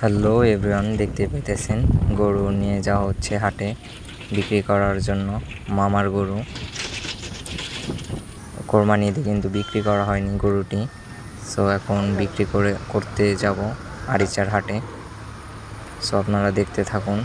Hello everyone দেখতে পেতেছেন গরু নিয়ে যাওয়া হচ্ছে হাটে, বিক্রি করার জন্য মামার গরু। কোরবানি ঈদে কিন্তু বিক্রি করা হয়নি গরুটি। সো এখন বিক্রি করে, করতে যাব আরিচার হাটে। সো আপনারা দেখতে থাকুন।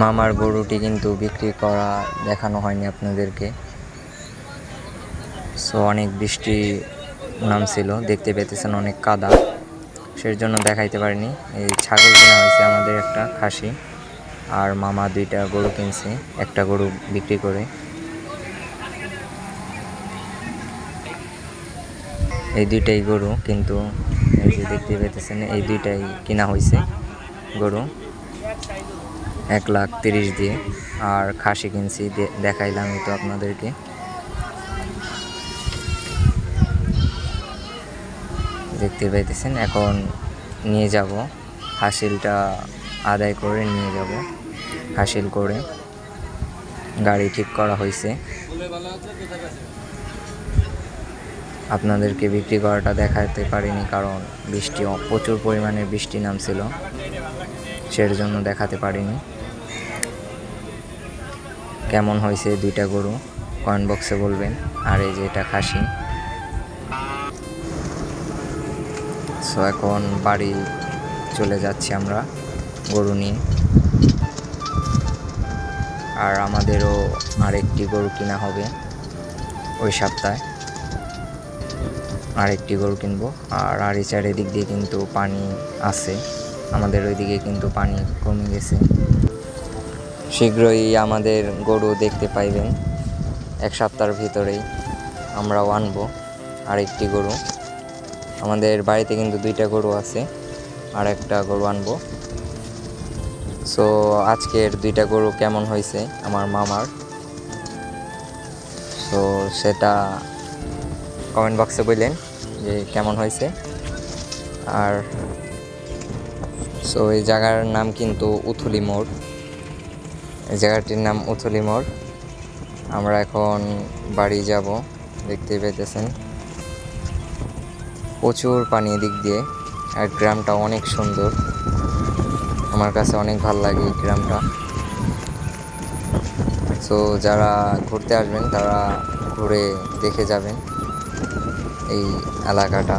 মামার গরুটি কিন্তু বিক্রি করা দেখানো হয়নি আপনাদেরকে। সো অনেক বৃষ্টি নামছিল, দেখতে পেতেছেন অনেক কাদা। সেই জন্য দেখাইতে পারিনি। এই ছাগল কেনা হয়েছে আমাদের একটা খাসি আর মামা দুইটা গরু কিনছে, একটা গরু বিক্রি করে। এই দুইটাই গরু কিন্তু এই যে দেখতে পেতেছেন এই দুইটাই কিনা হয়েছে গরু। এক লাখ তিরিশ দিয়ে। আর খাসি কিনছি দেখাইলাম তো আপনাদেরকে। দেখতে পাইতেছেন, এখন নিয়ে যাব। হাসিলটা আদায় করে নিয়ে যাব, হাসিল করে। গাড়ি ঠিক করা হয়েছে আপনাদেরকে বিক্রি করাটা দেখাতে পারিনি কারণ বৃষ্টি, প্রচুর পরিমাণে বৃষ্টি নামছিল। সের জন্য দেখাতে পারিনি। কেমন হয়েছে দুইটা গরু? কয়েন বক্সে বলবেন। আর এই যে এটা খাসি। সো এখন বাড়ি চলে যাচ্ছি আমরা, গরু নিয়ে। আর আমাদেরও আরেকটি গরু কিনা হবে ওই সপ্তাহে। আরেকটি গরু কিনবো। আর আরিচার এদিক দিয়ে কিন্তু পানি আছে। আমাদের ওইদিকে কিন্তু পানি কমে গেছে। শীঘ্রই আমাদের গরু দেখতে পাইবেন। এক সপ্তাহের ভিতরেই আমরাও আনব আরেকটি গরু। আমাদের বাড়িতে কিন্তু দুইটা গরু আছে, আর একটা গরু আনব। সো আজকের দুইটা গরু কেমন হয়েছে আমার মামার? সো সেটা কমেন্ট বক্সে বললেন যে কেমন হয়েছে। আর সো এই জায়গার নাম কিন্তু উথুলি মোড়। এই জায়গাটির নাম উথুলি মোড়। আমরা এখন বাড়ি যাব, দেখতে পেতেছেন। প্রচুর পানি এদিক দিয়ে, আর গ্রামটা অনেক সুন্দর। আমার কাছে অনেক ভালো লাগে এই গ্রামটা। তো যারা ঘুরতে আসবেন, তারা ঘুরে দেখে যাবেন এই এলাকাটা।